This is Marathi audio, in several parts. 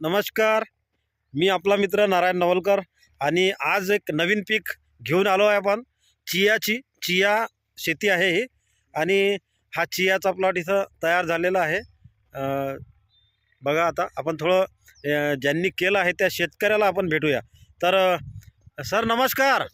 नमस्कार. मी आपला मित्र नारायण नवलकर आणि आज एक नवीन पीक घेऊन आलो आहे आपण. चियाची चिया शेती आहे ही आणि हा चियाचा प्लॉट इथं तयार झालेला आहे. बघा आता आपण थोडं ज्यांनी केलं आहे त्या शेतकऱ्याला आपण भेटूया. तर सर नमस्कार.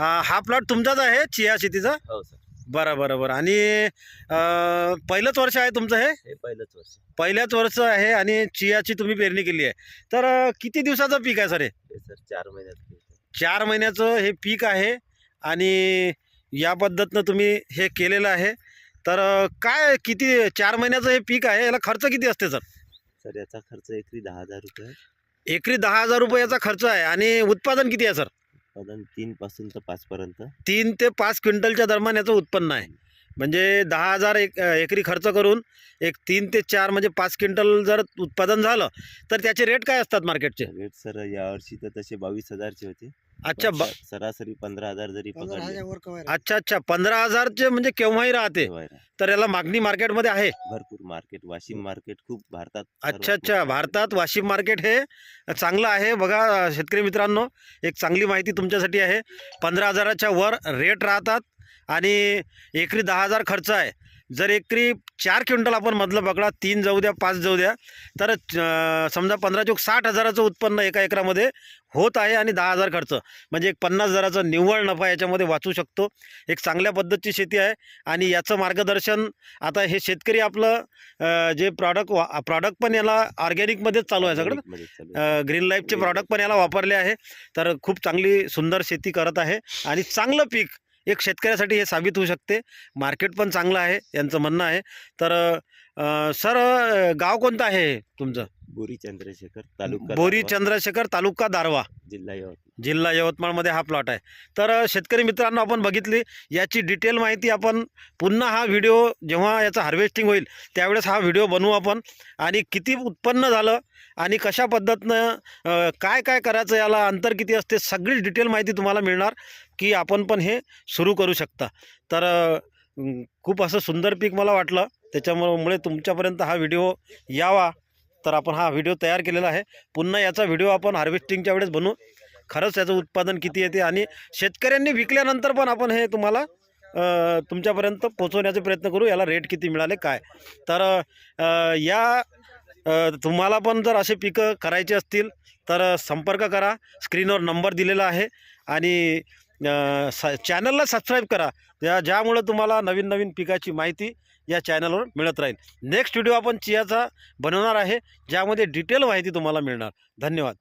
हा प्लॉट तुमचाच आहे चिया शेतीचा? हो सर. बरं बरं बरं. आणि अं, पहिलंच वर्ष आहे तुमचं हे? हे पहिलंच वर्ष. पहिल्याच वर्ष आहे आणि चियाची तुम्ही पेरणी केली आहे. तर अ, किती दिवसाचं पीक आहे सर हे? हे सर चार महिन्यात केलं. चार महिन्याचं हे पीक आहे आणि या पद्धतीनं तुम्ही हे केलेलं आहे. तर अ, काय किती चार महिन्याचं हे पीक आहे? याला खर्च किती असते सर? सर याचा खर्च एकरी दहा हजार रुपये आहे. एकरी दहा हजार रुपयाचा खर्च आहे आणि उत्पादन किती आहे सर? उत्पादन तीन पासून तर पाच पर्यंत? तीन ते पाच क्विंटलच्या दरम्यान याचं उत्पन्न आहे. म्हणजे दहा हजार एक एकरी खर्च करून एक तीन ते चार म्हणजे पाच क्विंटल जर उत्पादन झालं तर त्याचे रेट काय असतात मार्केटचे? रेट सर यावर्षी तर तसे बावीस हजारचे होते. अच्छा ब सरासरी पंधरा हजार जरी पकडले अच्छा अच्छा. पंधरा हजारचे म्हणजे केव्हाही राहते. तेव्हा. तर याला मागणी मार्केटमध्ये आहे? भरपूर मार्केट. वाशिम मार्केट खूप भारतात अच्छा सर्वात अच्छा मोठं भारतात वाशिम मार्केट हे चांगलं आहे. बघा शेतकरी मित्रांनो एक चांगली माहिती तुमच्यासाठी आहे. पंधरा हजाराच्या वर रेट राहतात आणि एकरी दहा हजार खर्च आहे. जर एकरी चार क्विंटल आपण मधलं पकडा तीन जाऊ द्या पाच जाऊ द्या तर समजा पंधरा चौक साठ हजाराचं उत्पन्न एका एकरामध्ये होत आहे आणि दहा हजार खर्च. म्हणजे एक पन्नास हजाराचा निव्वळ नफा याच्यामध्ये वाचू शकतो. एक चांगल्या पद्धतीची शेती आहे आणि याचं मार्गदर्शन आता हे शेतकरी आपलं जे प्रॉडक्ट वा प्रॉडक्ट पण याला ऑर्गॅनिकमध्येच चालू आहे सगळं. ग्रीन लाईफचे प्रॉडक्ट पण याला वापरले आहे. तर खूप चांगली सुंदर शेती करत आहे आणि चांगलं पीक एक शेतकऱ्यासाठी हे साबित होऊ शकते. मार्केट पण चांगलं आहे यांचं म्हणणं आहे. तर सर गाव कोणतं आहे तुमचं? बोरी चंद्रशेखर तालुका बोरी दारवा, चंद्रशेखर तालुका दारवा. जिल्हा यवतमाळ. जिल्हा यवतमाळमध्ये हा प्लॉट आहे. तर अ, शेतकरी मित्रांनो आपण बघितली याची डिटेल माहिती आपण पुन्हा हा व्हिडिओ जेव्हा याचं हार्वेस्टिंग होईल त्यावेळेस हा व्हिडिओ बनवू आपण. आणि किती उत्पन्न झालं आणि कशा पद्धतीनं अ, काय काय करायचं याला अंतर किती असते सगळी डिटेल माहिती तुम्हाला मिळणार की आपण पण हे सुरू करू शकता. तर अ, म, खूप असं सुंदर पीक मला वाटलं. त्याच्यामुळे तुमच्यापर्यंत हा व्हिडिओ यावा. तर आपण हा व्हिडिओ तयार केलेला आहे. पुन्हा याचा व्हिडिओ आपण हार्वेस्टिंगच्या वेळेस बनवू. खरंच याचं उत्पादन किती येते आणि शेतकऱ्यांनी विकल्यानंतर पण आपण हे तुम्हाला तुमच्यापर्यंत पोचवण्याचा प्रयत्न करू. याला रेट किती मिळाले काय? तर या तुम्हाला पण जर असे पिकं करायचे असतील तर संपर्क करा. स्क्रीनवर नंबर दिलेला आहे. आणि स चॅनलला सबस्क्राईब करा. ज्या ज्यामुळं तुम्हाला नवीन नवीन पिकाची माहिती या चॅनलवर मिळत राहील. नेक्स्ट व्हिडिओ आपण चियाचा बनवणार आहे ज्यामध्ये डिटेल माहिती तुम्हाला मिळणार. धन्यवाद.